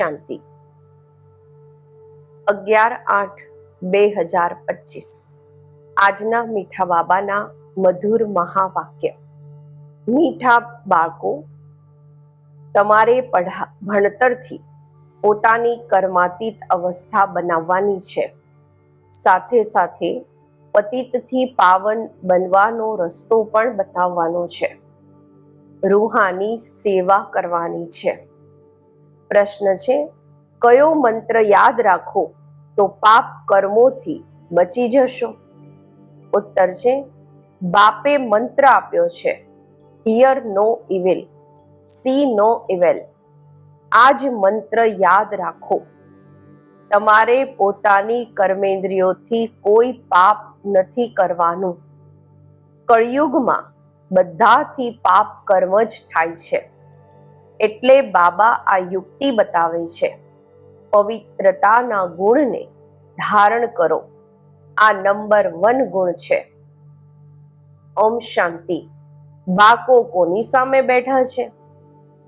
શાંતિ. અગિયાર આઠ બે હજાર પચીસ. આજના મીઠા બાબાના મધુર મહાવાક્ય. મીઠા બાળકો, તમારે ભણતરથી પોતાની કર્માતીત અવસ્થા બનાવવાની છે. સાથે સાથે પતિતથી પાવન બનવાનો રસ્તો પણ બતાવવાનો છે. રૂહાની સેવા કરવાની છે. પ્રશ્ન છે, કયો મંત્ર યાદ રાખો તો પાપ કર્મોથી બચી જશો? ઉત્તર છે, બાપે મંત્ર આપ્યો છે હિયર નો ઇવેલ સી નો ઇવેલ આ જ મંત્ર યાદ રાખો. તમારે પોતાની કર્મેન્દ્રિયોથી કોઈ પાપ નથી કરવાનું. કળિયુગમાં બધાથી પાપ કર્મ જ થાય છે. એટલે બાબા આ યુક્તિ બતાવે છે. પવિત્રતાના ગુણને ધારણ કરો. આ નંબર વન ગુણ છે. ઓમ શાંતિ. બાકો કોની સામે બેઠા છે?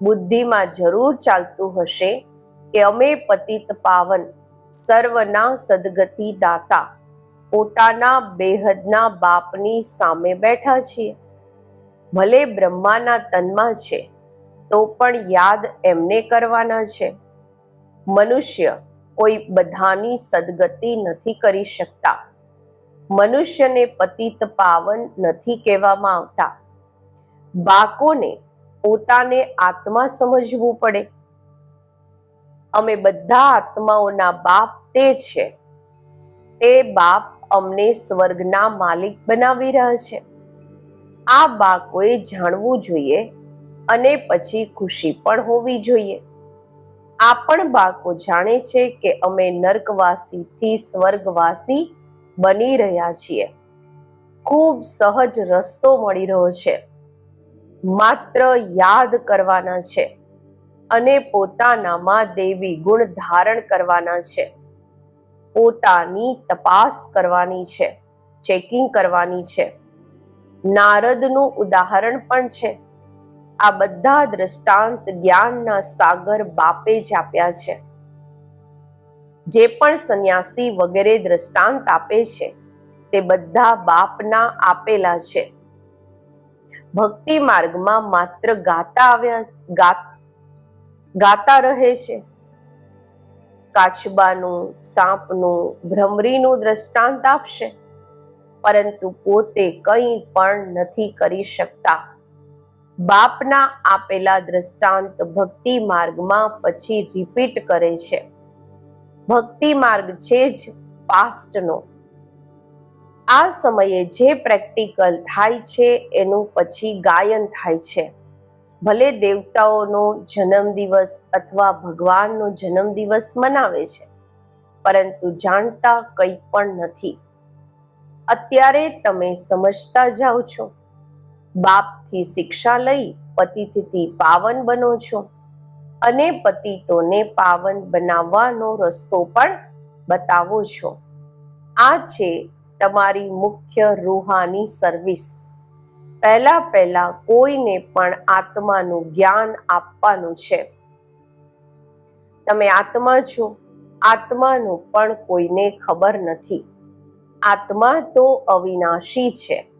બુદ્ધિમાં જરૂર ચાલતું હશે કે અમે પતિત પાવન, સર્વના સદગતિ દાતા, પોતાના બેહદના બાપની સામે બેઠા છીએ. ભલે બ્રહ્માના તનમાં છે તો પણ યાદ એમને કરવાના છે. મનુષ્ય કોઈ બધાની સદગતિ નથી કરી શકતા. મનુષ્યને પતિત પાવન નથી કહેવામાં આવતા. બાકોને પોતાને આત્મા સમજવું પડે. અમે બધા આત્માઓના બાપ તે છે. તે બાપ અમને સ્વર્ગના માલિક બનાવી રહ્યા છે. આ બાળકોએ જાણવું જોઈએ અને પછી ખુશી પણ હોવી જોઈએ. આ પણ બાળકો જાણે છે કે અમે નર્કવાસીથી સ્વર્ગવાસી બની રહ્યા છીએ. ખૂબ સહજ રસ્તો મળી રહ્યો છે. માત્ર યાદ કરવાના છે અને પોતાનામાં દેવી ગુણ ધારણ કરવાના છે. પોતાની તપાસ કરવાની છે ચેકિંગ કરવાની છે. નારદનું ઉદાહરણ પણ છે. આ બધા દ્રષ્ટાંત જ્ઞાનના સાગર બાપે જ આપ્યા છે. જે પણ સંન્યાસી વગેરે દ્રષ્ટાંત આપે છે, તે બધા બાપના આપેલા છે. ભક્તિ માર્ગમાં માત્ર ગાતા આવ્યા ગાત રહે છે. કાચબાનું, સાપનું, ભ્રમરીનું દ્રષ્ટાંત આપશે, પરંતુ પોતે કંઈ પણ નથી કરી શકતા. બાપના આપેલા દ્રષ્ટાંત ભક્તિ માર્ગમાં પછી રિપીટ કરે છે. ભક્તિ માર્ગ છે જ પાસ્ટનો આ સમયે જે પ્રેક્ટિકલ થાય છે એનું પછી ગાયન થાય છે. ભલે દેવતાઓનો જન્મદિવસ અથવા ભગવાનનો જન્મદિવસ મનાવે છે, પરંતુ જાણતા કંઈ પણ નથી. અત્યારે તમે સમજતા જાઓ છો. બાપથી શિક્ષા લઈ, પતિથી પાવન બનો છો. અને પતિતોને પાવન બનાવવાનો રસ્તો પણ બતાવો છો. આ છે તમારી મુખ્ય રૂહાની સર્વિસ પહેલા પહેલા કોઈને પણ આત્માનું જ્ઞાન આપવાનું છે. તમે આત્મા છો. આત્માનું પણ કોઈને ખબર નથી. આત્મા તો અવિનાશી છે.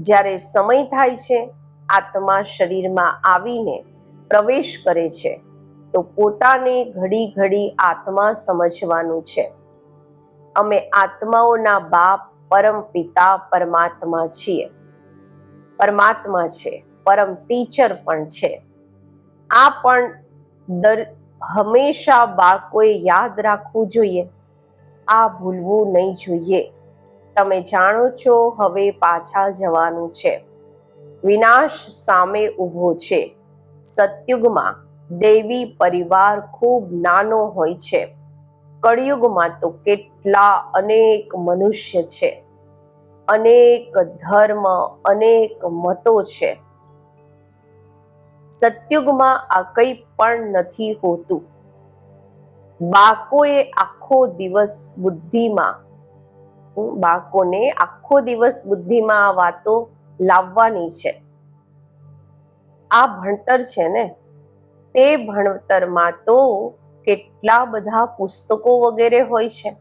જ્યારે સમય થાય છે, આત્મા શરીરમાં આવીને પ્રવેશ કરે છે, તો પોતાને ઘડી ઘડી આત્મા સમજવાનું છે. અમે આત્માઓના બાપ, પરમ પિતા, પરમાત્મા છીએ. પરમાત્મા છે, પરમ ટીચર પણ છે. આ પણ દર, હંમેશા બાળકોએ યાદ રાખવું જોઈએ. આ ભૂલવું નહીં જોઈએ. તમે જાણો છો, હવે પાછા જવાનું છે. વિનાશ સામે ઊભો છે. સતયુગમાં દેવી પરિવાર ખૂબ નાનો હોય છે. કળિયુગમાં તો કેટલા અનેક મનુષ્ય છે. અનેક ધર્મ, અનેક મતો છે. સતયુગમાં આ કંઈ પણ નથી હોતું. બાળકોએ આખો દિવસ બુદ્ધિમાં બાળકોને આખો દિવસ બુદ્ધિમાં આ વાતો લાવવાની છે. આ ભણતર છે ને, તે ભણતરમાં તો કેટલા બધા પુસ્તકો વગેરે હોય છે.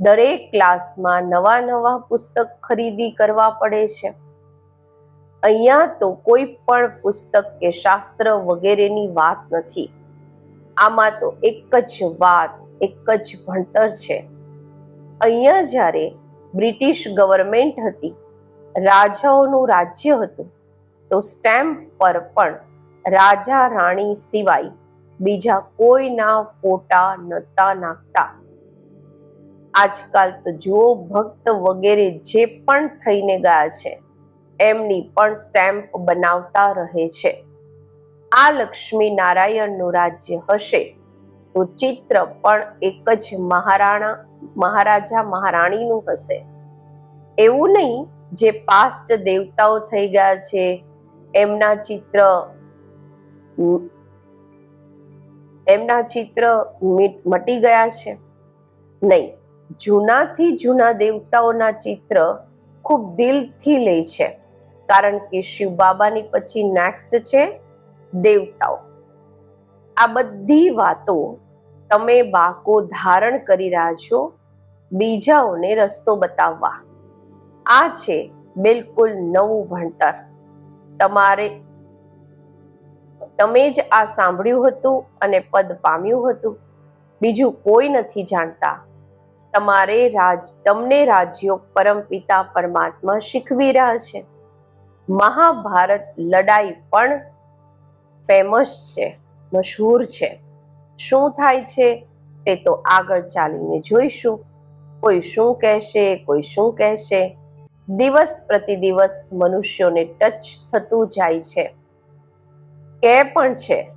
દરેક ક્લાસમાં નવા નવા પુસ્તક ખરીદી કરવા પડે છે. અહીંયા તો કોઈ પણ પુસ્તક કે શાસ્ત્ર વગેરેની વાત નથી. આમાં તો એક જ વાત, એક જ ભણતર છે. અહીંયા જ્યારે બ્રિટિશ ગવર્મેન્ટ હતી, રાજાઓનું રાજ્ય હતું, તો સ્ટેમ્પ પર પણ રાજા રાણી સિવાય બીજા કોઈના ફોટા નહોતા નાખતા. આજકાલ તો જુઓ, ભક્ત વગેરે જે પણ થઈને ગયા છે, એમની પણ સ્ટેમ્પ બનાવતા રહે છે. આ લક્ષ્મી નારાયણનું રાજ્ય હશે, તો ચિત્ર પણ એક જ મહારાણા મહારાજા, મહારાણીનું હશે. એવું નહીં જે પાસ્ટ દેવતાઓ થઈ ગયા છે, એમના ચિત્ર એમના ચિત્ર મટી ગયા છે. નહીં, જૂનાથી જૂના દેવતાઓના ચિત્ર ખૂબ દિલથી લે છે, કારણ કે શિવ બાબાની પછી નેક્સ્ટ છે દેવતાઓ. આ બધી વાતો તમે બાકો ધારણ કરી રહ્યા છો બીજાઓને રસ્તો બતાવવા. આ છે બિલકુલ નવું ભણતર. તમારે, તમે જ આ સાંભળ્યું હતું અને પદ પામ્યું હતું. બીજું કોઈ નથી જાણતા. તમારે રાજ, તમને રાજયોગ પરમપિતા પરમાત્મા શીખવી રહ્યા છે. મહાભારત લડાઈ પણ ફેમસ છે, મશહૂર છે. શું થાય છે તે તો આગળ ચાલીને જોઈશું. કોઈ શું કહેશે, કોઈ શું કહેશે. દિવસ પ્રતિ દિવસ મનુષ્યોને ટચ થતું જાય છે. કે પણ છે.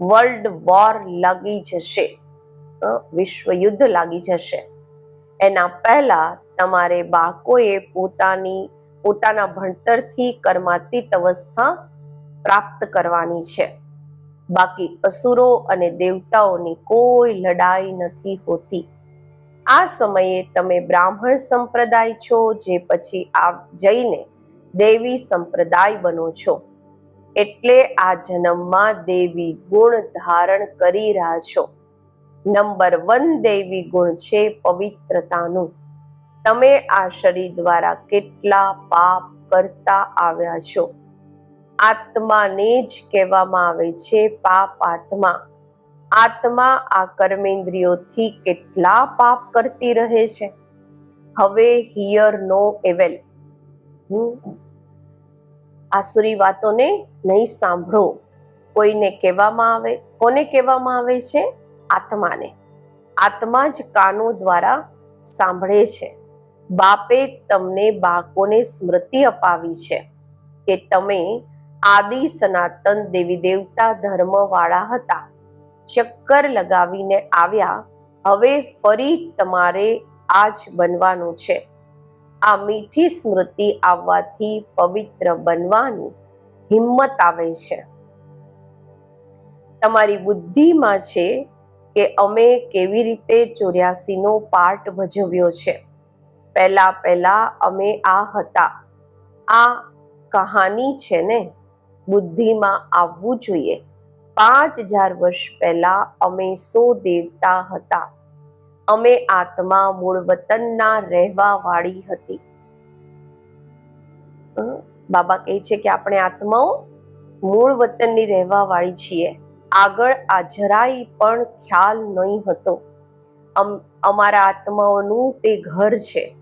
વર્લ્ડ વોર લાગી જશે. વિશ્વ યુદ્ધ લાગી જશે. એના પહેલા તમારે બાળકોએ પોતાની, પોતાના ભણતરથી કર્માતીત અવસ્થા પ્રાપ્ત કરવાની છે. બાકી અસુરો અને દેવતાઓની કોઈ લડાઈ નથી હોતી. આ સમયે તમે બ્રાહ્મણ સંપ્રદાય છો, જે પછી આ જઈને દેવી સંપ્રદાય બનો છો. એટલે આ જન્મમાં દેવી ગુણ ધારણ કરી રહ્યા છો. નંબર વન દેવી ગુણ છે પવિત્રતાનું. તમે આ શરીર દ્વારા કેટલા પાપ કરતા આવ્યા છો. આત્માને જ કહેવામાં આવે છે પાપ આત્મા. આત્મા આ કર્મેન્દ્રિયોથી કેટલા પાપ કરતી રહે છે? હવે હિયર નો એવેલ. આસુરી વાતોને નહીં સાંભળો. કોઈને કહેવામાં આવે, કોને કહેવામાં આવે છે? આત્માને. આત્મા જ કાનો દ્વારા સાંભળે છે. બાપે તમને બાળકોને સ્મૃતિ અપાવી છે કે તમે આદિ સનાતન દેવી દેવતા ધર્મવાળા હતા. ચક્કર લગાવીને આવ્યા, હવે ફરી તમારે આ જ બનવાનું છે. આ મીઠી સ્મૃતિ આવવાથી પવિત્ર બનવાની હિંમત આવે છે. તમારી બુદ્ધિમાં છે કે અમે કેવી રીતે ચોર્યાસીનો પાર્ટ ભજવ્યો છે. પહેલા પહેલા અમે આ હતા. આ કહાની છે ને? બુદ્ધિમાં આવવું જોઈએ. પાંચ હજાર વર્ષ પહેલા અમે સો દેવતા હતા. અમે આત્મા મૂળ વતનના રહેવા વાળી હતી બાબા કહે છે કે આપણે આત્માઓ મૂળ વતનની રહેવા વાળી છીએ. આગળ આ જરાય પણ ખ્યાલ નહીં હતો. અમ- અમારા આત્માઓનું તે ઘર છે.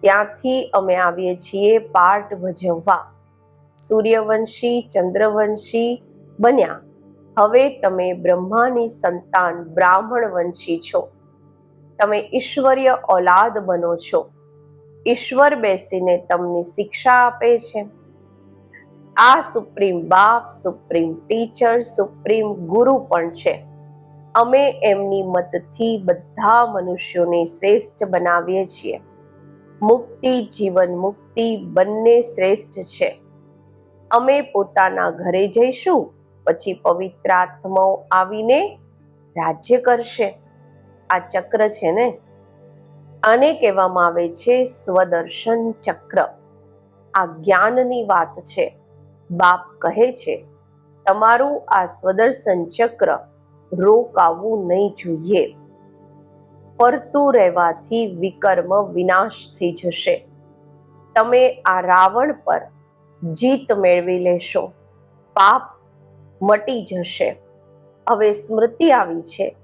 ત્યાંથી અમે આવીએ છીએ પાર્ટ ભજવવા. સૂર્યવંશી, ચંદ્રવંશી બન્યા. હવે તમે બ્રહ્માની સંતાન બ્રાહ્મણ વંશી છો. તમે ઈશ્વરીય ઓલાદ બનો છો. ઈશ્વર બેસીને તમને શિક્ષા આપે છે. આ સુપ્રીમ બાપ, સુપ્રીમ ટીચર, સુપ્રીમ ગુરુ પણ છે. અમે એમની મતથી બધા મનુષ્યોને શ્રેષ્ઠ બનાવીએ છીએ. મુક્તિ, જીવન મુક્તિ બંને શ્રેષ્ઠ છે. અમે પોતાના ઘરે જઈશું પછી પવિત્ર આત્માઓ આવીને રાજ્ય કરશે. આ ચક્ર છે ને? આને કહેવામાં આવે છે સ્વદર્શન ચક્ર. આ જ્ઞાનની વાત છે. બાપ કહે છે, તમારું આ સ્વદર્શન ચક્ર રોકાવું નહીં જોઈએ. ફરતું રહેવાથી વિકર્મ વિનાશ થઈ જશે. તમે આ રાવણ પર જીત મેળવી લેશો. પાપ મટી જશે. હવે સ્મૃતિ આવી છે.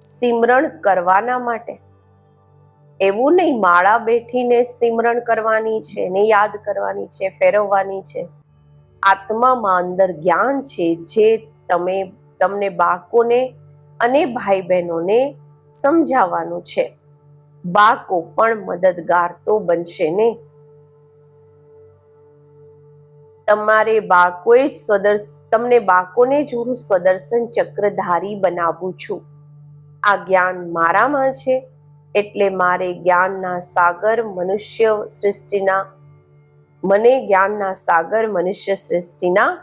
સિમરણ કરવાના માટે. એવું નહીં, માળા બેઠીને સિમરણ કરવાની છે ને યાદ કરવાની છે, ફેરવવાની છે. આત્મામાં અંદર જ્ઞાન છે જે તમે, તમને બાળકોને અને ભાઈ બહેનોને સમજાવવાનું છે. બાળકો પણ મદદગાર તો બનશે ને? તમારે બાળકોએ જ સ્વદર્શ, તમને બાળકોને જ હું સ્વદર્શન ચક્રધારી બનાવું છું. આ જ્ઞાન મારામાં છે, એટલે મારે જ્ઞાનના સાગર મનુષ્ય સૃષ્ટિના, મને જ્ઞાનના સાગર મનુષ્ય સૃષ્ટિના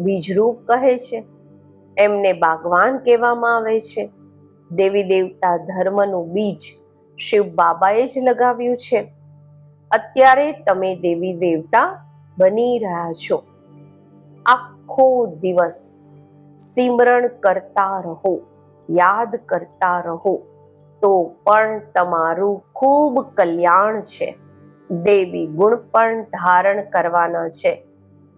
બીજરૂપ કહે છે. એમને બાગવાન કહેવામાં આવે છે. દેવી દેવતા ધર્મનું બીજ શિવ બાબાએ જ લગાવ્યું છે. અત્યારે તમે દેવી દેવતા બની રહ્યા છો. આખો દિવસ સિમરણ કરતા રહો, યાદ કરતા રહો. તો પણ તમારું ખૂબ કલ્યાણ છે. દેવી ગુણ પણ ધારણ કરવાના છે.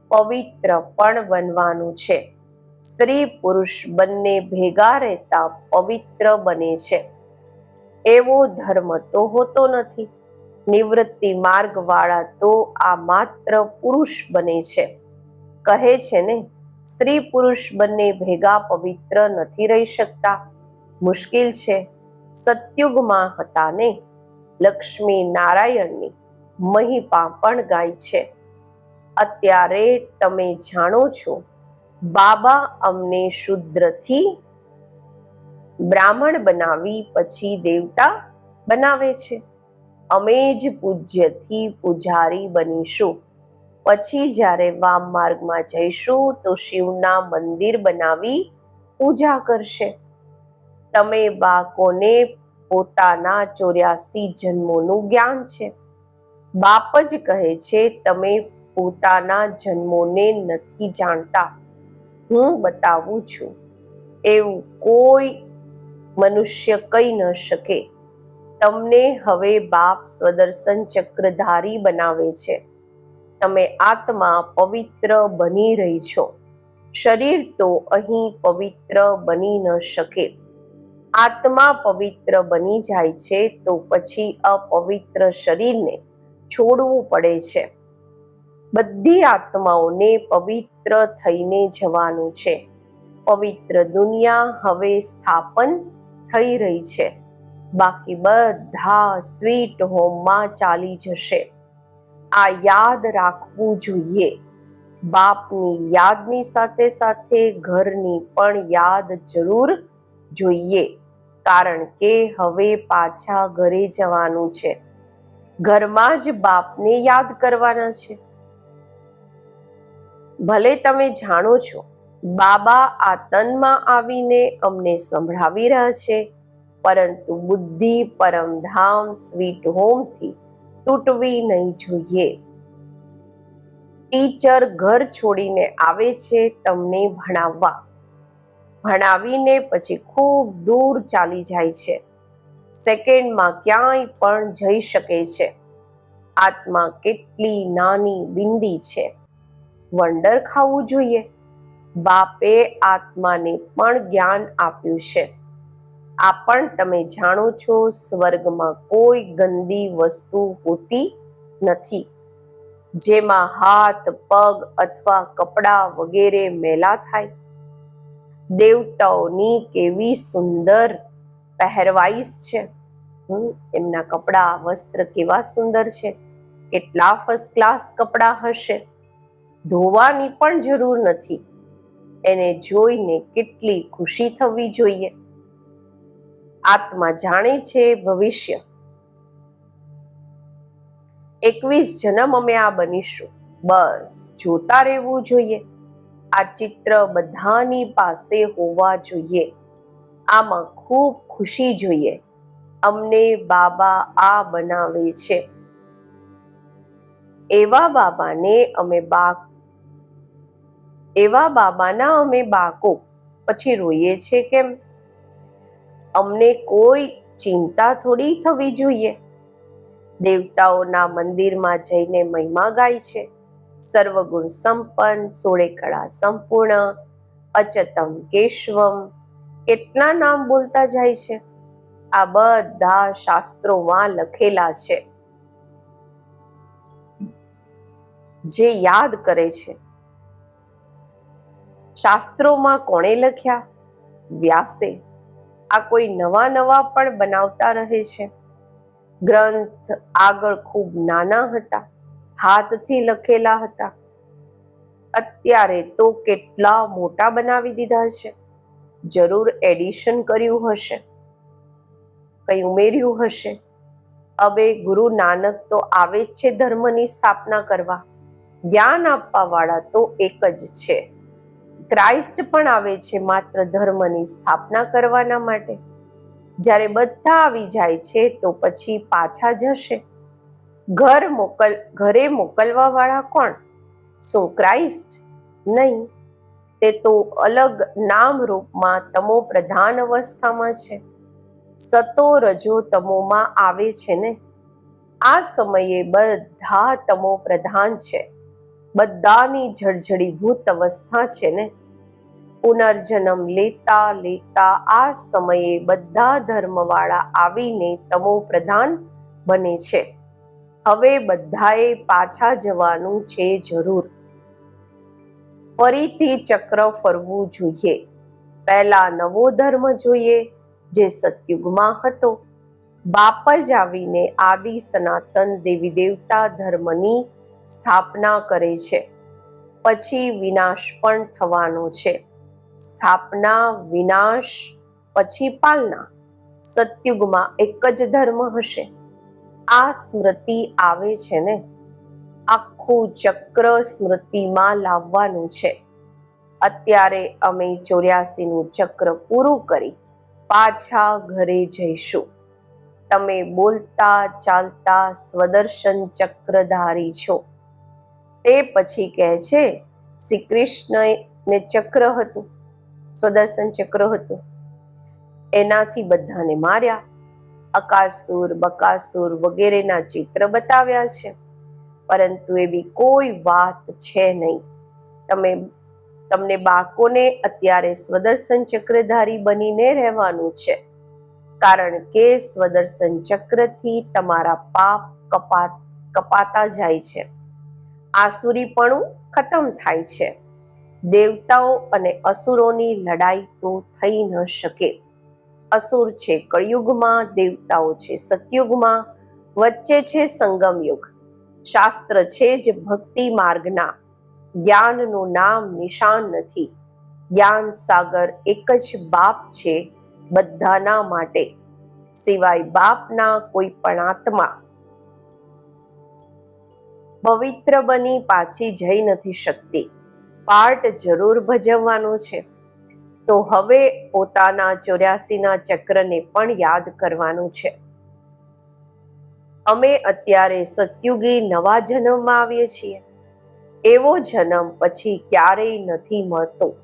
પવિત્ર પણ બનવાનું છે. સ્ત્રી પુરુષ બંને ભેગા રહેતા પવિત્ર બને છે. એવો ધર્મ તો હોતો નથી. નિવૃત્તિ માર્ગ વાળા તો આ માત્ર પુરુષ બને છે. કહે છે ને, સ્ત્રી પુરુષ બંને ભેગા પવિત્ર નથી રહી શકતા. મુશ્કેલ છે. સત્યુગમાં હતા ને, લક્ષ્મી નારાયણની મહિપા પણ ગાય છે. અત્યારે તમે જાણો છો, બાબા અમને શુદ્રથી બ્રાહ્મણ બનાવી પછી દેવતા બનાવે છે. અમે જ પૂજ્યથી પૂજારી બનીશું. પછી જ્યારે વામ માર્ગમાં જઈશું, તો શિવના મંદિર બનાવી પૂજા કરશે. તમે બાળકોને પોતાના ચોર્યાસી જન્મોનું જ્ઞાન છે. બાપ જ કહે છે, તમે પોતાના જન્મોને નથી જાણતા. હું બતાવું છું. એવું કોઈ મનુષ્ય કહી ન શકે. તમને હવે બાપ સ્વદર્શન ચક્રધારી બનાવે છે. તમે આત્મા પવિત્ર બની રહી છો. શરીર તો અહીં પવિત્ર બની ન શકે. આત્મા પવિત્ર બની જાય છે તો પછી અપવિત્ર શરીરને છોડવું પડે છે. બધી આત્માઓને પવિત્ર થઈને જવાનું છે. પવિત્ર દુનિયા હવે સ્થાપન થઈ રહી છે. બાકી બધા સ્વીટ હોમમાં ચાલી જશે. આ યાદ રાખવું જોઈએ. બાપની યાદની સાથે સાથે ઘરની પણ યાદ જરૂર જોઈએ. કારણ કે હવે પાછા ઘરે જવાનું છે. ઘરમાં જ બાપને યાદ કરવાના છે. ભલે તમે જાણો છો, બાબા આ તનમાં આવીને અમને સંભળાવી રહ્યા છે. પરંતુ બુદ્ધિ પરમધામ સ્વીટ હોમથી તૂટવી નહીં જોઈએ. ટીચર ઘર છોડીને આવે છે તમને ભણાવવા. ભણાવીને પછી ખૂબ દૂર ચાલી જાય છે. સેકન્ડમાં ક્યાંય પણ જઈ શકે છે. આત્મા કેટલી નાની બિંદી છે. વંડર ખાવું જોઈએ. બાપે આત્માને પણ જ્ઞાન આપ્યું છે. આ પણ તમે જાણો છો, સ્વર્ગમાં કોઈ ગંદી વસ્તુ હોતી નથી. જેમાં હાથ, પગ અથવા કપડાં વગેરે મેલા થાય. દેવતાઓની કેવી સુંદર પહેરવાઈશ છે. એમના કપડાં, વસ્ત્ર કેવા સુંદર છે. કેટલા ફર્સ્ટ ક્લાસ કપડાં હશે. ધોવાની પણ જરૂર નથી. એને જોઈને કેટલી ખુશી થવી જોઈએ. આત્મા જાણે છે ભવિષ્ય. એકવીસ જન્મ અમે આ બનીશું. બસ જોતા રહેવું જોઈએ. આ ચિત્ર બધાની પાસે હોવા જોઈએ. આમાં ખૂબ ખુશી જોઈએ. અમને બાબા આ બનાવે છે. એવા બાબાને અમે બા એવા બાબાના અમે બાકો પછી રોઈએ છે કેમ? અમને કોઈ ચિંતા થોડી થવી જોઈએ. દેવતાઓના મંદિરમાં જઈને મહિમા ગાય છે. સર્વગુણ સંપન્ન, સોળે કળા સંપૂર્ણ, અચતમ કેશવમ, કેટલા નામ બોલતા જાય છે? આ બધા શાસ્ત્રોમાં લખેલા છે. જે યાદ કરે છે. શાસ્ત્રોમાં કોણે લખ્યા? વ્યાસે. આ કોઈ નવા નવા પણ બનાવતા રહે છે. ગ્રંથ આગળ ખૂબ નાના હતા, હાથથી લખેલા હતા. અત્યારે તો કેટલા મોટા બનાવી દીધા છે. જરૂર એડિશન કર્યું હશે. કઈ ઉમેર્યું હશે? હવે ગુરુ નાનક તો આવે જ છે ધર્મની સ્થાપના કરવા. જ્ઞાન આપવા વાળા તો એક જ છે. ક્રાઇસ્ટ પણ આવે છે માત્ર ધર્મની સ્થાપના કરવાના માટે. જ્યારે બધા આવી જાય છે તો પછી પાછા જશે. ઘર મોકલ, ઘરે મોકલવા વાળા કોણ? શું ક્રાઇસ્ટ નહીં, તે તો અલગ નામ રૂપમાં તમો પ્રધાન અવસ્થામાં છે. સતો રજો તમોમાં આવે છે ને? આ સમયે બધા તમો પ્રધાન છે. બધાની જળજળીભૂત અવસ્થા છે ને? પુનર્જન્મ લેતા લેતા આ સમયે બધા ધર્મવાળા આવીને તમો પ્રધાન બને છે. હવે બધાએ પાછા જવાનું છે જરૂર. ફરીથી ચક્ર ફરવું જોઈએ. પહેલા નવો ધર્મ જોઈએ, જે સતયુગમાં હતો. બાપ જ આવીને આદિ સનાતન દેવી દેવતા ધર્મની સ્થાપના કરે છે. પછી વિનાશ પણ થવાનો છે. સ્થાપના, વિનાશ, પછી પાલના. સત્યુગમાં એક જ ધર્મ હશે. આ સ્મૃતિ આવે છે ને? આખું ચક્ર સ્મૃતિમાં લાવવાનું છે. અત્યારે અમે ચોર્યાસીનું ચક્ર પૂરું કરી પાછા ઘરે જઈશું. તમે બોલતા ચાલતા સ્વદર્શન ચક્રધારી છો. તે પછી કહે છે શ્રી કૃષ્ણને ચક્ર હતું, સ્વદર્શન ચક્ર હતું. એનાથી બધાને માર્યા, અકાસુર, બકાસુર વગેરેના ચિત્ર બતાવ્યા છે. પરંતુ એવી કોઈ વાત છે નહીં. તમે, તમને બાળકોને અત્યારે સ્વદર્શન ચક્રધારી બનીને રહેવાનું છે. કારણ કે સ્વદર્શન ચક્રથી તમારા પાપ કપાત કપાતા જાય છે. આસુરીપણું ખતમ થાય છે. દેવતાઓ અને અસુરોની લડાઈ તો થઈ ન શકે. અસુર છે કળિયુગમાં, દેવતાઓ છે સતયુગમાં, વચ્ચે છે સંગમયુગ. શાસ્ત્ર છે જે ભક્તિ માર્ગના, જ્ઞાનનું નામ નિશાન નથી. જ્ઞાન સાગર એક જ બાપ છે બધાના માટે. સિવાય બાપના કોઈ પણ આત્મા પવિત્ર બની પાછી જઈ નથી શકતી. પાર્ટ જરૂર ભજવવાનો છે. તો હવે પોતાના ચોર્યાસીના ચક્રને પણ યાદ કરવાનું છે. અમે અત્યારે સત્યુગી નવા જન્મમાં આવીએ છીએ. એવો જન્મ પછી ક્યારેય નથી મળતો.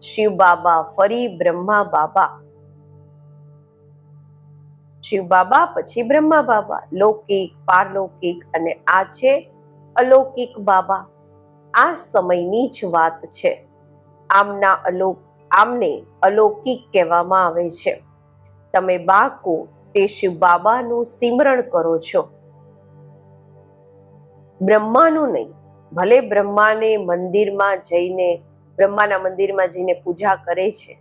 શિવ બાબા ફરી બ્રહ્મા બાબા. શિવ બાબા પછી બ્રહ્મા બાબા. લૌકિક, પારલૌકિક અને આ છે અલૌકિક બાબા. આ સમયની જ વાત છે. આમના અલોક, આમને અલૌકિક કહેવામાં આવે છે. તમે બાળકો, તે શિવ બાબાનું સિમરણ કરો છો. બ્રહ્માનું નહીં, ભલે બ્રહ્માને મંદિરમાં જઈને, બ્રહ્માના મંદિરમાં જઈને પૂજા કરે છે.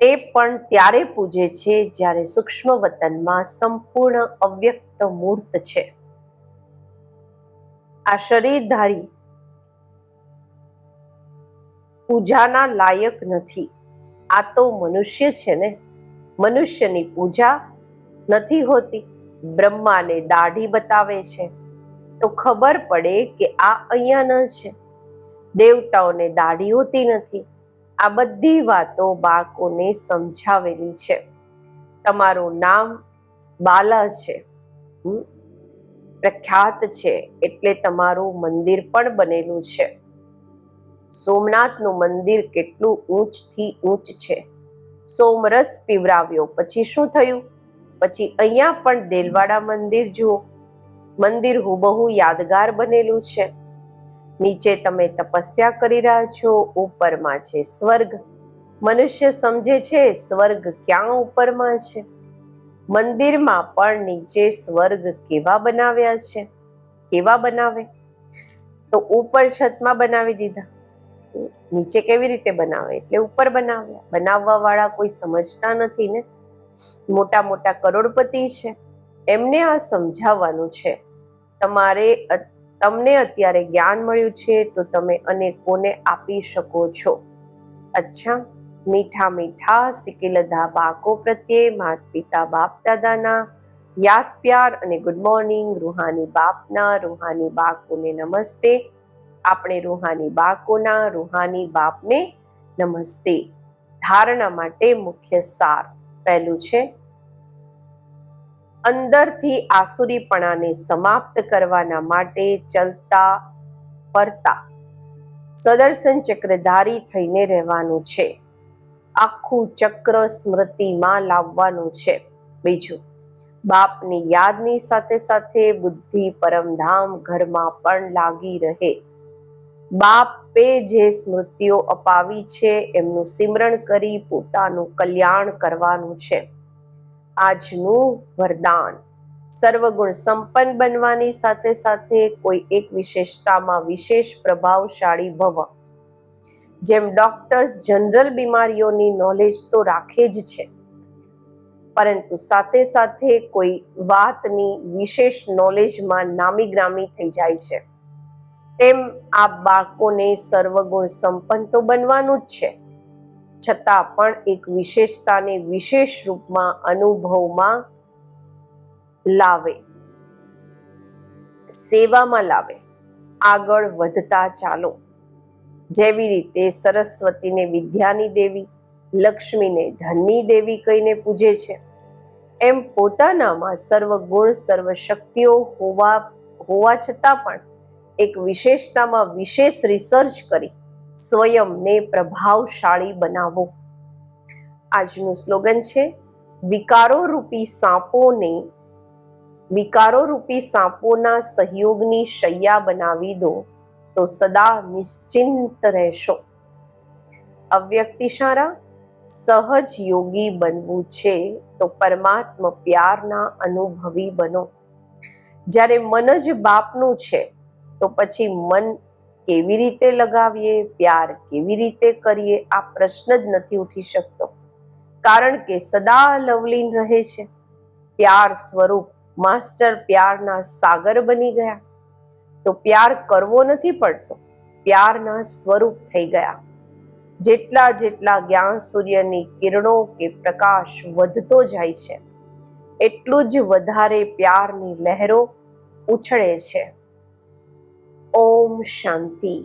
તે પણ ત્યારે પૂજે છે જ્યારે સૂક્ષ્મ વતનમાં સંપૂર્ણ અવ્યક્ત મૂર્ત છે. આ શરીરધારી પૂજાના લાયક નથી. આ તો મનુષ્ય છે ને. મનુષ્યની પૂજા નથી હોતી. બ્રહ્માને દાઢી બતાવે છે. તો ખબર પડે કે આ અહીંયા ન છે. દેવતાઓને દાઢી હોતી નથી. આ બધી વાતો બાળકોને સમજાવેલી છે. તમારું નામ બાલા છે. હમ? પ્રખ્યાત છે એટલે તમારું મંદિર પણ બનેલું છે. સોમનાથનું મંદિર કેટલું ઊંચથી ઊંચ છે. સોમરસ પીવરાવ્યો. પછી શું થયું? પછી અહીંયા પણ દેલવાડા મંદિર જુઓ. મંદિર હુબહુ યાદગાર બનેલું છે. નીચે તમે તપસ્યા કરી રહ્યા છો, ઉપરમાં છે સ્વર્ગ. મનુષ્ય સમજે છે સ્વર્ગ ક્યાં ઉપરમાં છે? મંદિરમાં પણ નીચે સ્વર્ગ કેવા બનાવ્યા છે? કેવા બનાવે? તો ઉપર છતમાં બનાવી દીધા. નીચે કેવી રીતે બનાવે? એટલે ઉપર બનાવ્યા. બનાવવા વાળા કોઈ સમજતા નથી ને? મોટા મોટા કરોડપતિ છે. એમને આ સમજાવવાનું છે. તમારે તમને અત્યારે જ્ઞાન મળ્યું છે, તો તમે અનેકોને આપી શકો છો. અચ્છા. મીઠા મીઠા સિકેલધા બાકો પ્રત્યે માત પિતા બાપ દાદાના, યાદ પ્યાર અને ગુડ મોર્નિંગ રૂહાની બાપના, રૂહાની બાકોને નમસ્તે. આપણે રૂહાની બાકોના રૂહાની બાપને નમસ્તે. ધારણા માટે મુખ્ય સાર પહેલું છે, અંદરથી આસુરીપણાને સમાપ્ત કરવાના માટે ચલતા ફરતા. સદર્શન ચક્રધારી થઈને રહેવાનું છે. આખું ચક્ર સ્મૃતિમાં લાવવાનું છે. બીજું, બાપની યાદની સાથે સાથે બુદ્ધિ પરમધામ ઘરમાં પણ લાગી રહે. બાપે જે સ્મૃતિઓ અપાવી છે, એમનું સિમરણ કરી પોતાનું કલ્યાણ કરવાનું છે. આજનું વરદાન, સર્વગુણ સંપન્ન બનવાની સાથે સાથે કોઈ એક વિશેષતામાં વિશેષ પ્રભાવશાળી ભવ. જેમ ડોક્ટર્સ જનરલ બીમારીઓની નોલેજ તો રાખે જ છે. પરંતુ સાથે સાથે કોઈ વાતની વિશેષ નોલેજમાં નામી ગ્રામી થઈ જાય છે. તેમ આ બાળકોને સર્વગુણ સંપન્ન તો બનવાનું જ છે. છતાં પણ એક વિશેષતાને વિશેષ રૂપમાં અનુભવમાં લાવે. સેવામાં લાવે. આગળ વધતા ચાલો. જેવી રીતે સરસ્વતીને વિદ્યાની દેવી, લક્ષ્મીને ધનની દેવી કહીને પૂજે છે. એમ પોતાનામાં સર્વ ગુણ સર્વ શક્તિઓ હોવા હોવા છતાં પણ એક વિશેષતામાં વિશેષ રિસર્ચ કરી સ્વયંને પ્રભાવશાળી બનાવો. આજનું સ્લોગન છે વિકારો રૂપી સાપોને વિકારો રૂપી સાપોના સહયોગની શૈયા બનાવી દો. તો સદા નિશ્ચિંત રહેશો. અવ્યક્ત ઇશારા સહજ યોગી બનવું છે તો પરમાત્મ પ્યારના અનુભવી બનો. જ્યારે મન જ બાપનું છે, તો પછી મન કેવી રીતે લગાવીએ, પ્યાર કેવી રીતે કરીએ, આ પ્રશ્ન જ નથી ઉઠી શકતો. કારણ કે સદા લવલીન રહે છે. પ્યાર સ્વરૂપ માસ્ટર પ્યારના સાગર બની ગયા. તો પ્યાર કરવો નથી પડતો. પ્યારના સ્વરૂપ થઈ ગયા. જેટલા જેટલા જ્ઞાન સૂર્યની કિરણો કે પ્રકાશ વધતો જાય છે, એટલું જ વધારે પ્યારની લહેરો ઉછળે છે. ઓમ શાંતિ.